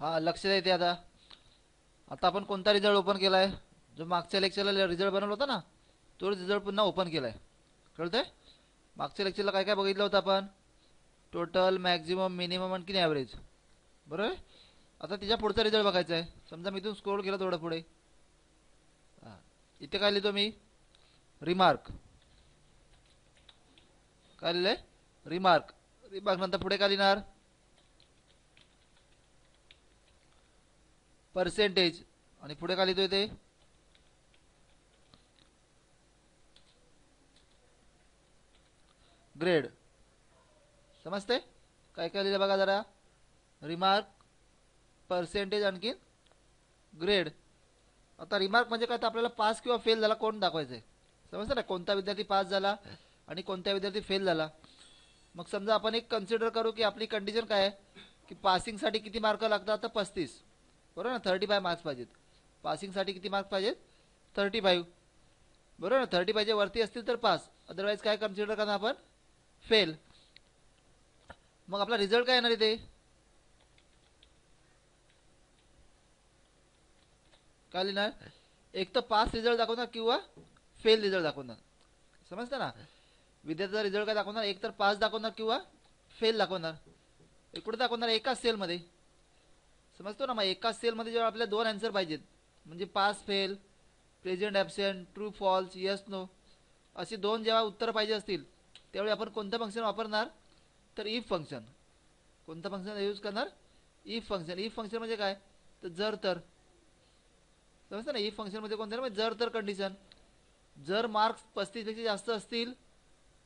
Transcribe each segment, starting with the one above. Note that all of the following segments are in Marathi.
हा लक्ष द्या इथे आता. आता आपण कोणता रिझल्ट ओपन केला आहे जो मागच्या लेक्चरला रिझल्ट बनवला होता ना तो रिझल्ट पुन्हा ओपन केला आहे कळतंय? मागच्या लेक्चरला काय काय बघितलं होतं आपण? टोटल मॅक्झिमम मिनिमम आणि ॲव्हरेज बरोबर? आहे आता तिच्या पुढचा रिझल्ट बघायचा आहे. समजा मी इथून स्क्रोल केला थोडं पुढे. हां इथे काय लिहितो मी? रिमार्क काय आहे रिमार्क रिमार्क नंतर पुढे काय लिहिणार? पर्सेंटेज आणि पुढे काय लिहितोय ते? ग्रेड समजते काय काय लिहिलं बघा जरा. रिमार्क पर्सेंटेज आणखीन ग्रेड आता रिमार्क म्हणजे काय? तर आपल्याला पास किंवा फेल झाला कोण दाखवायचं आहे समजतं ना? कोणता विद्यार्थी पास झाला आणि कोणता विद्यार्थी फेल झाला? मग समजा आपण एक कन्सिडर करू की आपली कंडिशन काय आहे? की पासिंगसाठी किती मार्क लागतात? तर पस्तीस. बरोबर ना? थर्टी फाय मार्क्स पाहिजेत. पासिंगसाठी किती मार्क्स पाहिजेत? थर्टी फाईव्ह बरोबर ना? थर्टी फायच्या वरती असतील तर पास अदरवाईज काय कन्सिडर करणार आपण? फेल मग आपला रिझल्ट काय येणार इथे? काय लिहिणार? एक तर पास रिझल्ट दाखवणार किंवा फेल रिझल्ट दाखवणार. समजतं ना? विद्यार्थ्याचा रिझल्ट काय दाखवणार? एक तर पास दाखवणार किंवा फेल दाखवणार. हे कुठे दाखवणार? एकाच सेलमध्ये समजतो ना मग एकाच सेलमध्ये जेव्हा आपल्याला दोन आन्सर पाहिजेत म्हणजे pass fail present absent true false yes no अशी दोन जेव्हा उत्तरं पाहिजे असतील त्यावेळी आपण कोणतं फंक्शन वापरणार? तर इफ फंक्शन कोणतं फंक्शन यूज करणार? इफ फंक्शन इफ फंक्शन म्हणजे काय? तर जर तर. समजतं ना इफ फंक्शनमध्ये म्हणजे कोणतं? म्हणजे जर तर कंडिशन जर मार्क्स पस्तीसपेक्षा जास्त असतील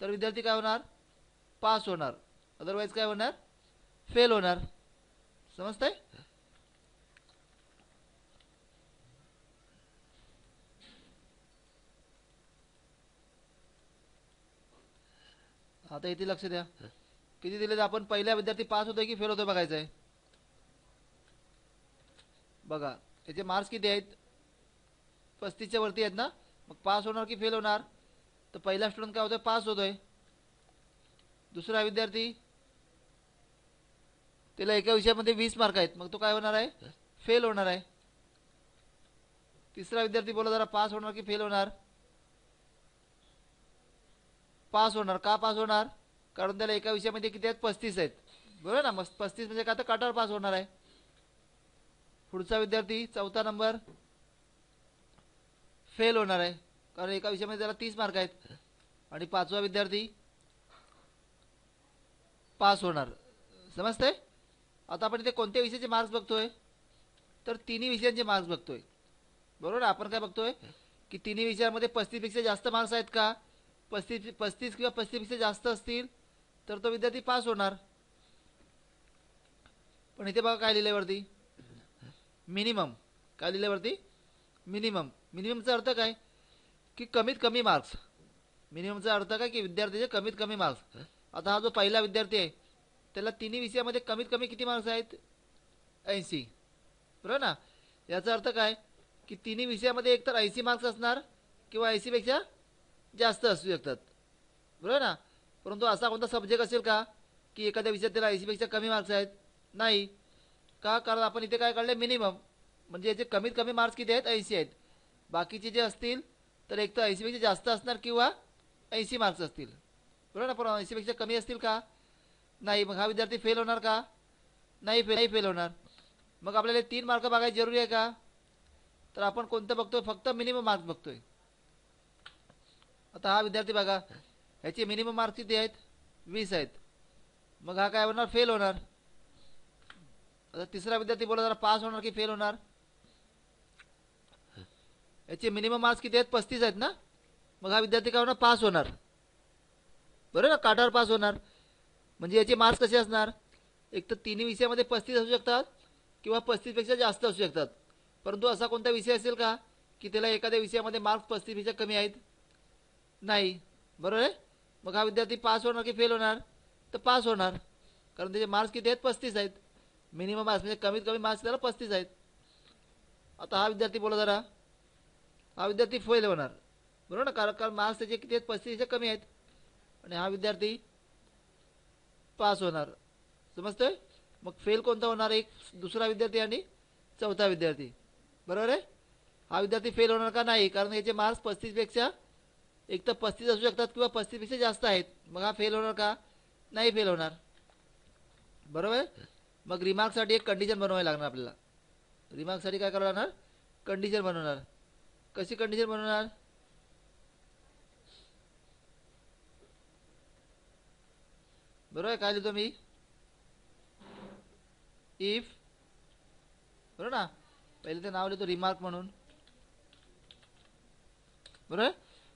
तर विद्यार्थी काय होणार? पास होणार. अदरवाईज काय होणार? फेल होणार. समजतंय? आता इथे लक्ष द्या. किती दिले तर आपण पहिल्या विद्यार्थी पास होतोय की फेल होतोय बघायचं आहे? बघा याचे मार्क्स किती आहेत? पस्तीसच्या वरती आहेत ना? मग पास होणार की फेल होणार? तर पहिला स्टुडंट काय होतोय? पास होतोय. दुसरा विद्यार्थी? त्याला एका विषयामध्ये वीस मार्क आहेत. मग तो काय होणार आहे? फेल होणार आहे. तिसरा विद्यार्थी बोला जरा पास होणार की फेल होणार? पास होणार का पास होणार? कारण त्याला एका विषयामध्ये किती आहेत? पस्तीस आहेत. बरोबर ना? मस्त पस्तीस म्हणजे का तर काटावर पास होणार आहे. पुढचा विद्यार्थी चौथा नंबर. फेल होणार आहे. कारण एका विषयामध्ये त्याला तीस मार्क आहेत. आणि पाचवा विद्यार्थी पास होणार. समजतंय? आता आपण इथे कोणत्या विषयाचे मार्क्स बघतोय? तर तिन्ही विषयांचे मार्क्स बघतोय. बरोबर आपण काय बघतोय? की तिन्ही विषयामध्ये पस्तीसपेक्षा जास्त मार्क्स आहेत का? पस्तीस पस्तीस किंवा पस्तीसपेक्षा जास्त असतील तर तो विद्यार्थी पास होणार. पण इथे बघा काय लिहिल्यावरती मिनिमम. काय लिहिल्यावरती मिनिमम. मिनिममचा अर्थ काय? की कमीत कमी मार्क्स. मिनिममचा अर्थ काय? की विद्यार्थ्याचे कमीत कमी मार्क्स. आता हा जो पहिला विद्यार्थी आहे त्याला तिन्ही विषयामध्ये कमीत कमी किती मार्क्स आहेत? ऐंशी. बरोबर ना? याचा अर्थ काय? की तिन्ही विषयामध्ये एकतर ऐंशी मार्क्स असणार किंवा ऐंशीपेक्षा जास्त असू शकतात. बरोबर ना? परंतु असा कोणता सब्जेक्ट असेल का की एखाद्या विद्यार्थ्याला त्याला सीपेक्षा कमी मार्क्स आहेत? नाही. का? कारण आपण इथे काय काढलं मिनिमम म्हणजे याचे कमीत कमी मार्क्स किती आहेत? ऐंशी आहेत. बाकीचे जे असतील तर एक तर ऐंशीपेक्षा जास्त असणार किंवा ऐंशी मार्क्स असतील. बरोबर ना? पण ऐंशीपेक्षा कमी असतील का? नाही. मग हा विद्यार्थी फेल होणार का? नाही फेल नाही फेल होणार. मग आपल्याला तीन मार्क बघायला जरुरी आहे का? तर आपण कोणतं बघतोय? फक्त मिनिमम मार्क्स बघतोय. आता हा विद्यार्थी बघा ह्याचे मिनिमम मार्क्स किती आहेत? वीस आहेत. मग हा काय होणार? फेल होणार. आता तिसरा विद्यार्थी बोला जरा पास होणार की फेल होणार? याचे मिनिमम मार्क्स किती आहेत? पस्तीस आहेत ना? मग हा विद्यार्थी काय होणार? पास होणार. बरोबर ना? काठावर पास होणार. म्हणजे याचे मार्क्स कसे असणार? एक तर तिन्ही विषयामध्ये पस्तीस असू शकतात किंवा पस्तीसपेक्षा जास्त असू शकतात. परंतु असा कोणता विषय असेल का? की त्याला एखाद्या विषयामध्ये मार्क्स पस्तीसपेक्षा कमी आहेत? नाही. बरोबर आहे मग हा विद्यार्थी पास होणार की फेल होणार? तर पास होणार. कारण त्याचे मार्क्स किती आहेत? पस्तीस आहेत. मिनिमम मार्क्स म्हणजे कमीत कमी मार्क्स त्याला पस्तीस आहेत. आता हा विद्यार्थी बोला जरा. हा विद्यार्थी फेल होणार. बरोबर ना? कारण कारण मार्क्स त्याचे किती आहेत? पस्तीसच्या कमी आहेत. आणि हा विद्यार्थी पास होणार. समजतोय? मग फेल कोणता होणार? एक दुसरा विद्यार्थी आणि चौथा विद्यार्थी. बरोबर आहे? हा विद्यार्थी फेल होणार का नाही? कारण याचे मार्क्स पस्तीसपेक्षा एक तर पस्तीस असू शकतात किंवा पस्तीसपेक्षा जास्त आहेत. मग हा फेल होणार का? नाही फेल होणार. बरोबर आहे? मग रिमार्कसाठी एक कंडिशन बनवावी लागणार आपल्याला. रिमार्कसाठी काय करावं लागणार? कंडिशन बनवणार. कशी कंडिशन बनवणार? बरोबर आहे? काय लिहितो मी? इफ बरोबर ना? पहिले ते नाव लिहितो रिमार्क म्हणून. बरोबर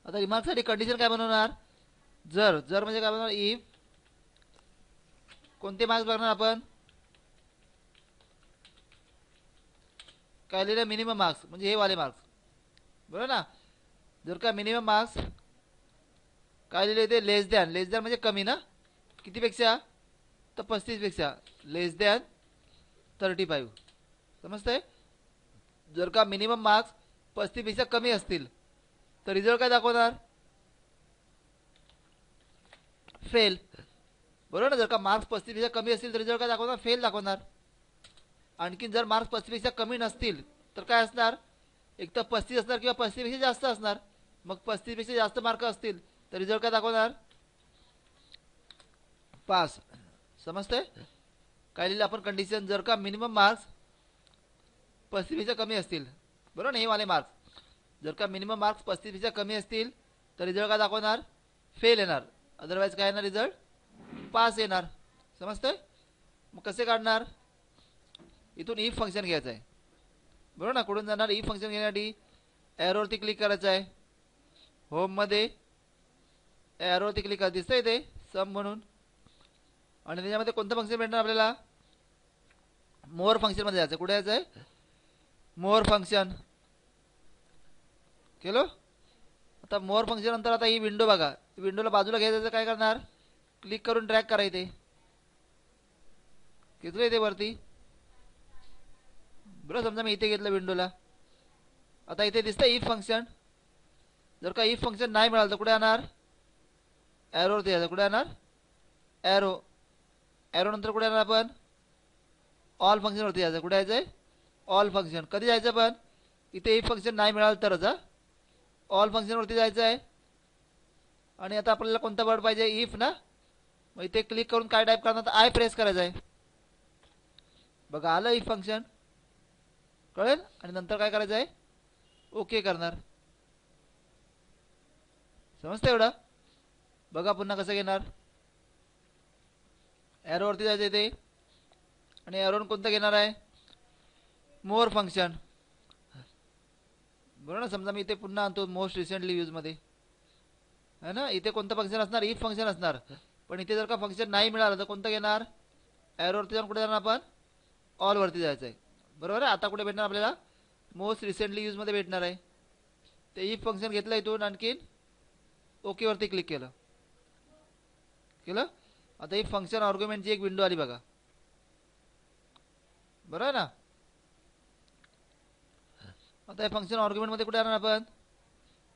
आता रिमार्कसाठी कंडिशन काय बनवणार? जर जर म्हणजे काय बनवणार? इफ कोणते मार्क्स बघणार आपण? काय लिहिलं? मिनिमम मार्क्स म्हणजे हे वाले मार्क्स बरोबर ना? जर का मिनिमम मार्क्स काय लिहिले ते? लेस दॅन लेस दॅन म्हणजे कमी ना? कितीपेक्षा? तर पस्तीसपेक्षा. लेस दॅन थर्टी फाईव्ह समजतंय? जर का मिनिमम मार्क्स पस्तीसपेक्षा कमी असतील तर रिझल्ट काय दाखवणार? फेल बरोबर ना? जर का मार्क्स पस्तीसपेक्षा कमी असतील तर रिझल्ट काय दाखवणार? फेल दाखवणार. आणखीन जर मार्क्स पस्तीसपेक्षा कमी नसतील तर काय असणार? एक तर पस्तीस असणार किंवा पस्तीसपेक्षा जास्त असणार. मग पस्तीसपेक्षा जास्त मार्क असतील तर रिझल्ट काय दाखवणार? पास समजतंय? काय लिहिलं आपण? कंडिशन जर का मिनिमम मार्क्स पस्तीसपेक्षा कमी असतील. बरोबर ना? हे वाले मार्क्स जर का मिनिमम मार्क्स पस्तीसपेक्षा कमी असतील तर रिझल्ट काय दाखवणार? फेल येणार. अदरवाईज काय येणार रिझल्ट पास येणार. समजतंय? मग कसे काढणार? इथून ई फंक्शन घ्यायचं आहे. बरोबर ना? कुठून जाणार? ई फंक्शन घेण्यासाठी ॲरोवरती क्लिक करायचं आहे. होममध्ये ॲरोवरती क्लिक करा दिसतंय ते? सम म्हणून. आणि त्याच्यामध्ये कोणतं फंक्शन भेटणार आपल्याला? मोर फंक्शनमध्ये जायचं. कुठे जायचं आहे? मोर फंक्शन केलो? आता मोर फंक्शन नंतर आता ही विंडो बघा. विंडोला बाजूला घ्यायचं काय करणार? क्लिक करून ट्रॅक करा इथे. घेतलं इथे वरती? बरं समजा मी इथे घेतलं विंडोला आता इथे दिसतं इफ फंक्शन जर का इफ फंक्शन नाही मिळालं तर कुठे येणार? ॲरोवरती यायचं कुठे येणार? ॲरो ॲरो नंतर कुठे येणार आपण? ऑल फंक्शनवरती जायचं. कुठे यायचं आहे ऑल फंक्शन कधी जायचं पण इथे इफ फंक्शन नाही मिळालं तरच हा? ऑल फंक्शनवरती जायचं आहे. आणि आता आपल्याला कोणता वर्ड पाहिजे? इफ ना? मग इथे क्लिक करून काय टाईप करणार? आय प्रेस करायचं आहे. बघा आलं इफ फंक्शन कळेल? आणि नंतर काय करायचं आहे? ओके करणार. समजतं एवढं? बघा पुन्हा कसं घेणार. ॲरोवरती जायचं इथे. आणि ॲरोन कोणतं घेणार आहे? मोर फंक्शन बरोबर ना? समजा मी इथे पुन्हा आणतो मोस्ट रिसेंटली यूजमध्ये है ना? इथे कोणतं फंक्शन असणार? इफ फंक्शन असणार. पण इथे जर का फंक्शन नाही मिळालं तर कोणतं घेणार? ॲरोवरती जाऊन कुठे जाणार आपण? ऑलवरती जायचं आहे बरोबर आहे? आता कुठे भेटणार आपल्याला? मोस्ट रिसेंटली यूजमध्ये भेटणार आहे. ते इफ फंक्शन घेतलं इथून आणखीन ओकेवरती क्लिक केलं. केलं? आता ही फंक्शन ऑर्ग्युमेंटची एक विंडो आली बघा. बरं आहे ना? आता या फंक्शन ऑर्ग्युमेंटमध्ये कुठे आणणार आपण?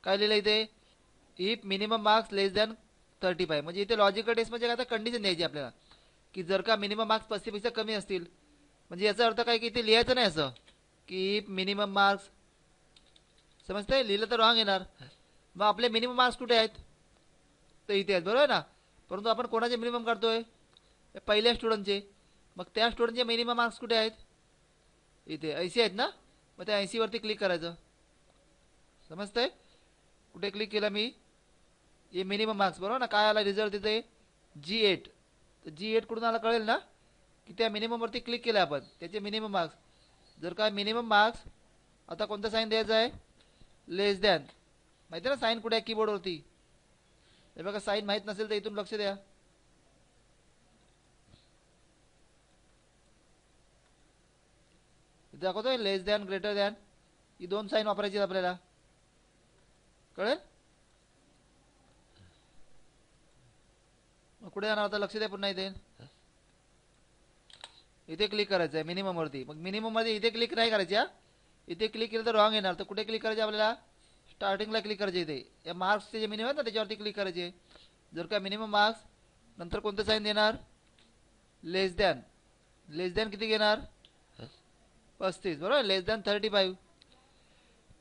काय लिहिलं इथे? If minimum marks less than thirty five म्हणजे इथे लॉजिकल टेस्ट म्हणजे काय आता कंडिशन द्यायची आपल्याला. की जर का मिनिमम मार्क्स पस्तीसपेक्षा कमी असतील म्हणजे याचा अर्थ काय की इथे लिहायचं नाही असं. की इफ मिनिमम मार्क्स समजतंय? लिहिलं तर रॉंग येणार. मग आपले मिनिमम मार्क्स कुठे आहेत? तर इथे आहेत बरोबर आहे ना? परंतु आपण कोणाचे मिनिमम काढतोय? पहिल्या स्टुडंटचे मग त्या स्टुडंटचे मिनिमम मार्क्स कुठे आहेत? इथे. ऐसे आहेत ना? मग त्या ऐंशीवरती क्लिक करायचं. समजतंय? कुठे क्लिक केलं मी? हे मिनिमम मार्क्स बरोबर ना? काय आला रिझल्ट तिथे? जी एट तर जी एट कुठून आला कळेल ना? की त्या मिनिममवरती क्लिक केलं आपण. त्याचे मिनिमम मार्क्स जर काय मिनिमम मार्क्स आता कोणतं साईन द्यायचं आहे? लेस दॅन माहिती आहे ना साईन कुठे आहे? कीबोर्डवरती हे बघा साईन माहीत नसेल तर इथून लक्ष द्या. दाखवतोय लेस दॅन ग्रेटर दॅन ही दोन साईन वापरायची आपल्याला. कळेल? मग कुठे जाणार आता? लक्ष द्या पुन्हा इथे. इथे क्लिक करायचं आहे मिनिमम वरती. मग मिनिमममध्ये इथे क्लिक नाही करायची हा? इथे क्लिक केलं तर रॉंग येणार. तर कुठे क्लिक करायचे आपल्याला? स्टार्टिंगला क्लिक करायचे इथे. या मार्क्सचे जे मिनिमम आहेत ना त्याच्यावरती क्लिक करायचे. जर का मिनिमम मार्क्स नंतर कोणतं साईन देणार? लेस दॅन लेस दॅन किती घेणार? पस्तीस बरोबर? लेस दॅन थर्टी फाईव्ह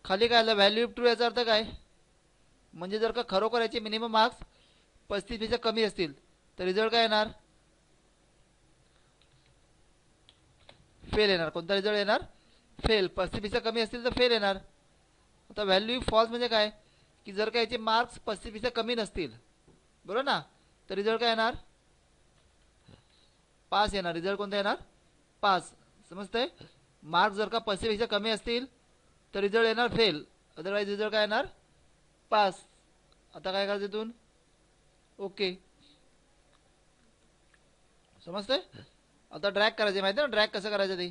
खाली काय आलं? व्हॅल्यू टू याचा अर्थ काय? म्हणजे जर का खरोखर याचे मिनिमम मार्क्स पस्तीसपेक्षा कमी असतील तर रिझल्ट काय येणार? फेल येणार. कोणता रिझल्ट येणार? फेल पस्तीसपेक्षा कमी असतील तर फेल येणार. आता व्हॅल्यू फॉल्स म्हणजे काय? की जर का याचे मार्क्स पस्तीसपेक्षा कमी नसतील बरोबर ना? तर रिझल्ट काय येणार? पास येणार. रिझल्ट कोणता येणार? पास समजतंय? मार्क्स जर का पैसेपेक्षा कमी असतील तर रिझल्ट येणार फेल अदरवाईज रिझल्ट काय येणार? पास आता काय करायचं इथून? ओके समजतंय? आता ड्रॅग करायचे माहिती ना? ड्रॅग कसं करायचं ते?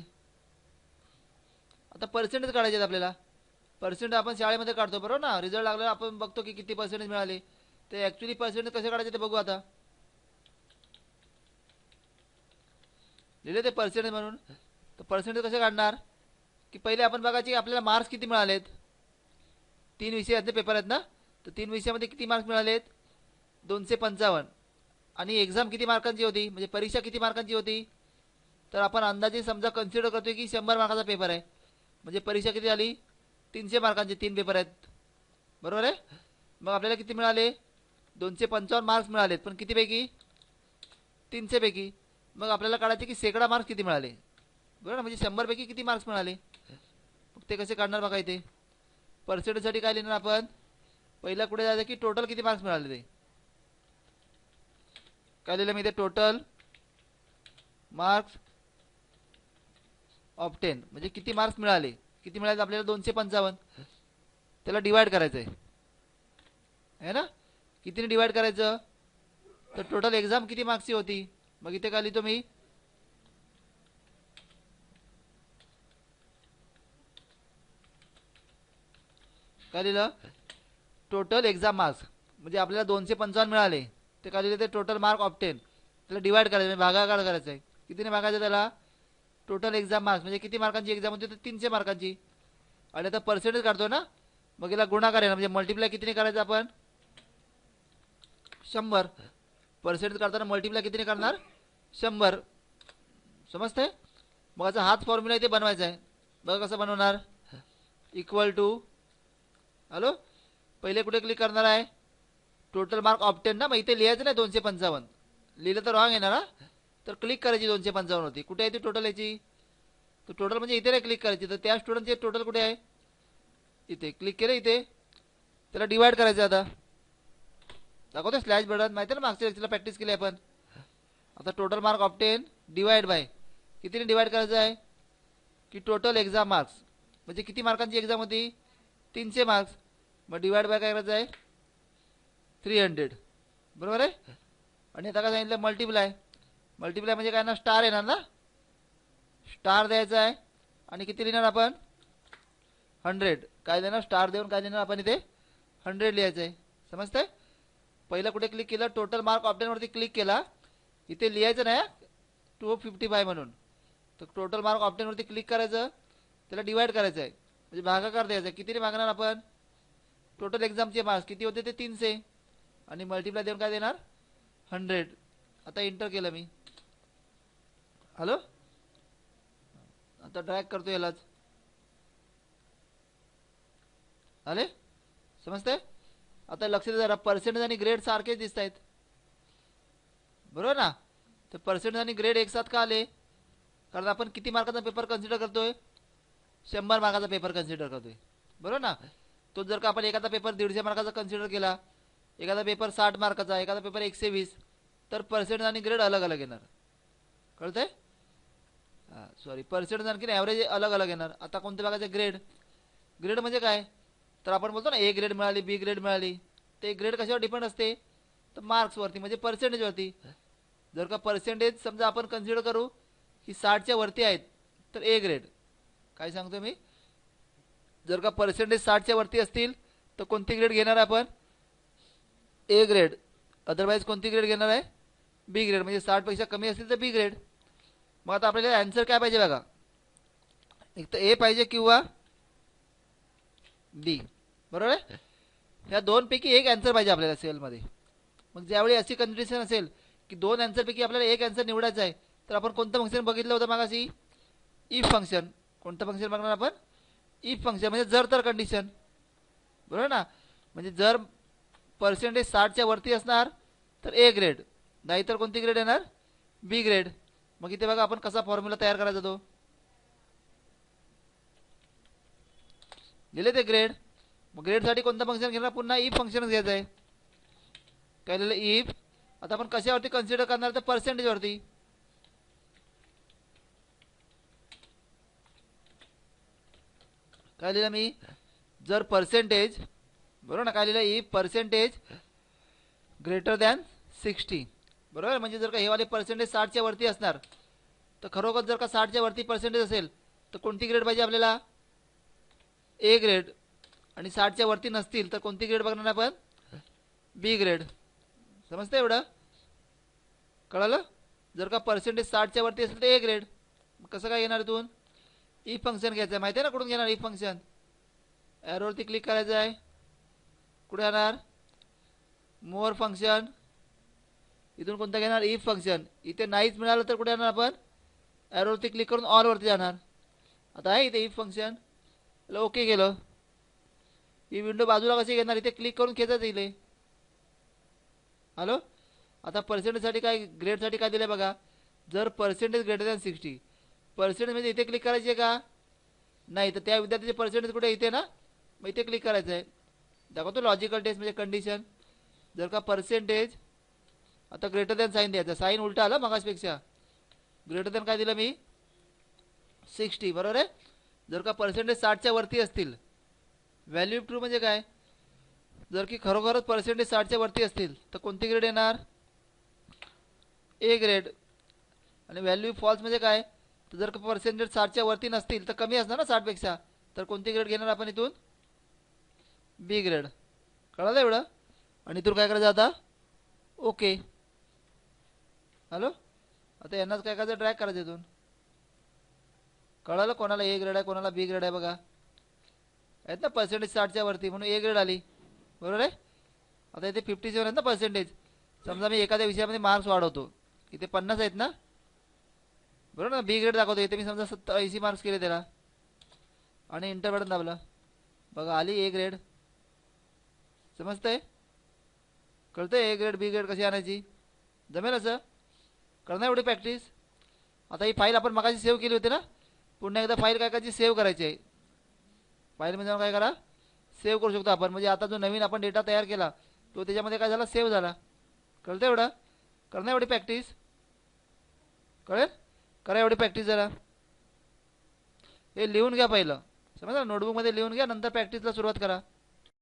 आता पर्सेंटेज काढायचे आहेत आपल्याला. पर्सेंट आपण शाळेमध्ये काढतो बरोबर ना? रिझल्ट लागल्यावर आपण बघतो की किती पर्सेंटेज मिळाले. ते ॲक्च्युली पर्सेंटेज कसे काढायचे ते बघू आता. लिहिले ते पर्सेंटेज म्हणून. तर पर्सेंटेज कसे काढणार? की पहिले आपण बघायचे की आपल्याला मार्क्स किती मिळालेत? तीन विषयाचे पेपर आहेत ना? तर तीन विषयामध्ये किती मार्क्स मिळालेत? दोनशे पंचावन्न. आणि एक्झाम किती मार्कांची होती? म्हणजे परीक्षा किती मार्कांची होती? तर आपण अंदाजे समजा कन्सिडर करतोय की शंभर मार्काचा पेपर आहे. म्हणजे परीक्षा किती आली तीनशे मार्कांचे तीन पेपर आहेत. बरोबर आहे? मग आपल्याला किती मिळाले? दोनशे पंचावन्न मार्क्स मिळालेत. पण कितीपैकी? तीनशेपैकी. मग आपल्याला काढायचे की शेकडा मार्क्स किती मिळाले? बरोबर ना? म्हणजे शंभरपैकी किती मार्क्स मिळाले? मग ते कसे काढणार बघा इथे. पर्सेंटेजसाठी काय लिहिणार आपण? पहिला कुठे जायचं की टोटल किती मार्क्स मिळाले ते? काय लिहिलं मी ते टोटल मार्क्स ऑप्टेन म्हणजे किती मार्क्स मिळाले? किती मिळाले? आपल्याला दोनशे पंचावन्न. त्याला डिवाइड करायचं आहे है ना? कितीने डिवाइड करायचं? तर टोटल एक्झाम किती मार्क्सची होती? मग इथे काय लिहितो मी? काय लिहिलं टोटल एक्झाम मार्क्स म्हणजे आपल्याला दोनशे पंचावन्न मिळाले. ते काय लिहिलं ते टोटल मार्क ऑप्टेन त्याला डिवाइड करायचं. म्हणजे भागाकार करायचं आहे कितीने भागायचं त्याला? टोटल एक्झाम मार्क्स म्हणजे किती मार्कांची एक्झाम होती? तर तीनशे मार्कांची आणि आता पर्सेंटेज काढतो ना? मग याला गुणाकार येणार. म्हणजे मल्टिप्लाय कितीने करायचं आपण? शंभर. पर्सेंटेज काढताना मल्टिप्लाय कितीने करणार? शंभर. समजतंय? मग असा हाच फॉर्म्युला इथे बनवायचा आहे बघा कसं बनवणार. इक्वल टू हॅलो पहिले कुठे क्लिक करणार आहे? टोटल मार्क ऑप्टेन ना? मग इथे लिहायचं नाही दोनशे पंचावन्न. लिहिलं तर रॉंग येणार हा? तर क्लिक करायची दोनशे पंचावन्न होती. कुठे आहे ती टोटल याची? तर टोटल म्हणजे इथे नाही क्लिक करायची. तर त्या स्टुडंटचे टोटल कुठे आहे? इथे. क्लिक केलं इथे. त्याला डिवाइड करायचं आता. दाखवतो स्लॅश बटन माहिती आहे ना मागच्या लेक्चरला प्रॅक्टिस केली आपण? आता total mark obtain divide by कितीने divide करायचं आहे? की टोटल एक्झाम मार्क्स म्हणजे किती मार्कांची एक्झाम होती? तीनशे मार्क्स मग डिवाइड बाय काय करायचं आहे? थ्री हंड्रेड बरोबर आहे? आणि आता काय सांगितलं? मल्टिप्लाय मल्टिप्लाय म्हणजे काय ना? स्टार येणार ना? स्टार द्यायचा आहे. आणि किती लिहिणार आपण? हंड्रेड काय देणार? स्टार देऊन काय देणार आपण इथे? हंड्रेड लिहायचं आहे. समजतंय? पहिलं कुठे क्लिक केलं? टोटल मार्क ऑप्टेनवरती क्लिक केला. इथे लिहायचं नाही टू फिफ्टी फाय म्हणून. तर टोटल मार्क ऑप्टेनवरती क्लिक करायचं. त्याला डिवाईड करायचं आहे. म्हणजे भागाकार द्यायचा कितीने मागणार आपण? टोटल एक्झामचे मार्क्स किती होते ते? तीनशे. आणि मल्टिप्लाय देऊन काय देणार? हंड्रेड आता इंटर केलं मी. हॅलो आता ड्रॅग करतो यालाच. अरे समजतंय? आता लक्ष जरा. पर्सेंटेज आणि ग्रेड सारखेच दिसत आहेत बरोबर ना? तर पर्सेंटेज आणि ग्रेड एक साथ का आले? कारण आपण किती मार्काचा पेपर कन्सिडर करतोय? शंभर मार्काचा पेपर कन्सिडर करतोय. बरोबर ना? तो जर का आपण एखादा पेपर दीडशे मार्काचा कन्सिडर केला एखादा पेपर साठ मार्काचा एखादा पेपर एकशे वीस तर पर्सेंटेज आणि ग्रेड अलग अलग येणार. कळतंय? हां सॉरी पर्सेंटेज आणखी ॲव्हरेज अलग अलग येणार. आता कोणत्या भागाचे ग्रेड ग्रेड म्हणजे काय? तर आपण बोलतो ना ए ग्रेड मिळाली बी ग्रेड मिळाली. ते ग्रेड कशावर डिपेंड असते? तर मार्क्सवरती म्हणजे पर्सेंटेजवरती जर का पर्सेंटेज समजा आपण कन्सिडर करू की साठच्या वरती आहेत तर ए ग्रेड काय सांगतो मी? जर का पर्सेंटेज साठच्या वरती असतील तर कोणती ग्रेड घेणार आपण? ए ग्रेड अदरवाईज कोणती ग्रेड घेणार आहे? बी ग्रेड म्हणजे साठपेक्षा कमी असतील तर बी ग्रेड मग आता आपल्याला आन्सर काय पाहिजे बघा. एक तर ए पाहिजे किंवा डी बरोबर आहे? ह्या दोनपैकी एक आन्सर पाहिजे आपल्याला सेलमध्ये मग ज्यावेळी अशी कंडिशन असेल की दोन आन्सरपैकी आपल्याला एक आन्सर निवडायचा आहे तर आपण कोणतं फंक्शन बघितलं होतं मागाशी? इफ फंक्शन कोणतं फंक्शन बघणार आपण? इफ फंक्शन म्हणजे जर तर कंडिशन बरोबर ना? म्हणजे जर पर्सेंटेज साठच्या वरती असणार तर ए ग्रेड नाहीतर कोणती ग्रेड येणार? बी ग्रेड मग इथे बघा आपण कसा फॉर्म्युला तयार करायचा तो. दिले ते ग्रेड मग ग्रेडसाठी कोणतं फंक्शन घेणार? पुन्हा इफ फंक्शनच घ्यायचं आहे. काय लिहिलं इफ आता आपण कशावरती कन्सिडर करणार? तर पर्सेंटेजवरती काय लिहिलं मी? जर पर्सेंटेज बरोबर ना काय लिहिलं E percentage greater than sixty बरोबर? म्हणजे जर का हे वाले पर्सेंटेज साठच्या वरती असणार तर खरोखर जर का साठच्या वरती पर्सेंटेज असेल तर कोणती ग्रेड पाहिजे आपल्याला? ए ग्रेड आणि साठच्या वरती नसतील तर कोणती ग्रेड बघणार आपण? बी ग्रेड समजतं एवढं? कळालं? जर का पर्सेंटेज साठच्या वरती असेल तर ए ग्रेड कसं काय घेणार इथून? ई फंक्शन घ्यायचं आहे माहिती आहे ना कुठून घेणार ई फंक्शन ॲरोवरती क्लिक करायचं आहे. कुठे येणार मोर फंक्शन इथून कोणतं घेणार? ई फंक्शन इथे नाहीच मिळालं तर कुठे येणार आपण? ॲरोवरती क्लिक करून ऑलवरती जाणार. आता आहे इथे ई फंक्शन ओके केलं. ही विंडो बाजूला कशी घेणार? इथे क्लिक करून खेचत येईल हॅलो आता पर्सेंटेजसाठी काय ग्रेडसाठी काय दिलं बघा. जर percentage greater than sixty percentage म्हणजे इथे क्लिक करायचे का? नाही तर त्या विद्यार्थ्याचे पर्सेंटेज कुठे? इथे ना? मग इथे क्लिक करायचं आहे. दाखवतो लॉजिकल टेस्ट म्हणजे कंडिशन जर का पर्सेंटेज आता ग्रेटर दॅन साईन द्यायचा. साईन उलटा आला मगासपेक्षा. ग्रेटर दॅन काय दिलं मी? सिक्स्टी बरोबर आहे? जर का पर्सेंटेज साठच्या वरती असतील. व्हॅल्यू ट्रू म्हणजे काय? जर की खरोखरच पर्सेंटेज साठच्या वरती असतील तर कोणती ग्रेड येणार? ए ग्रेड आणि व्हॅल्यू फॉल्स म्हणजे काय? तर जर का पर्सेंटेज साठच्या वरती नसतील तर कमी असणार ना साठपेक्षा? तर कोणती ग्रेड घेणार आपण इथून? बी ग्रेड कळालं एवढं? आणि इथून काय करायचं आता? ओके हॅलो आता यांनाच काय करायचं? ड्रॅग करायचं इथून. कळालं कोणाला ए ग्रेड आहे कोणाला बी ग्रेड आहे बघा. आहेत ना पर्सेंटेज साठच्या वरती म्हणून ए ग्रेड आली. बरोबर आहे? आता इथे फिफ्टी सेवन आहेत ना पर्सेंटेज समजा मी एखाद्या विषयामध्ये मार्क्स वाढवतो. इथे पन्नास आहेत ना? बरोबर ना? बी ग्रेड दाखवतो. इथे मी समजा सत्तर ऐंशी मार्क्स केले त्याला. आणि इंटर बटन दाबलं. बघा आली ए ग्रेड समजतंय? कळतंय ए ग्रेड बी ग्रेड कशी आणायची? जमेल असं? करणार एवढी प्रॅक्टिस आता ही फाईल आपण मगाशी सेव्ह केली होती ना? पुन्हा एकदा फाईल काय करायची? सेव्ह करायची आहे. फाईलमध्ये जाऊन काय करा? सेव्ह करू शकतो आपण. म्हणजे आता जो नवीन आपण डेटा तयार केला तो त्याच्यामध्ये काय झाला? सेव्ह झाला. कळतं एवढं? करणार एवढी प्रॅक्टिस कळेल? करा एवढी प्रॅक्टिस जरा. हे लिहून घ्या पहिलं. समजा नोटबुकमध्ये लिहून घ्या नंतर प्रॅक्टिसला सुरुवात करा.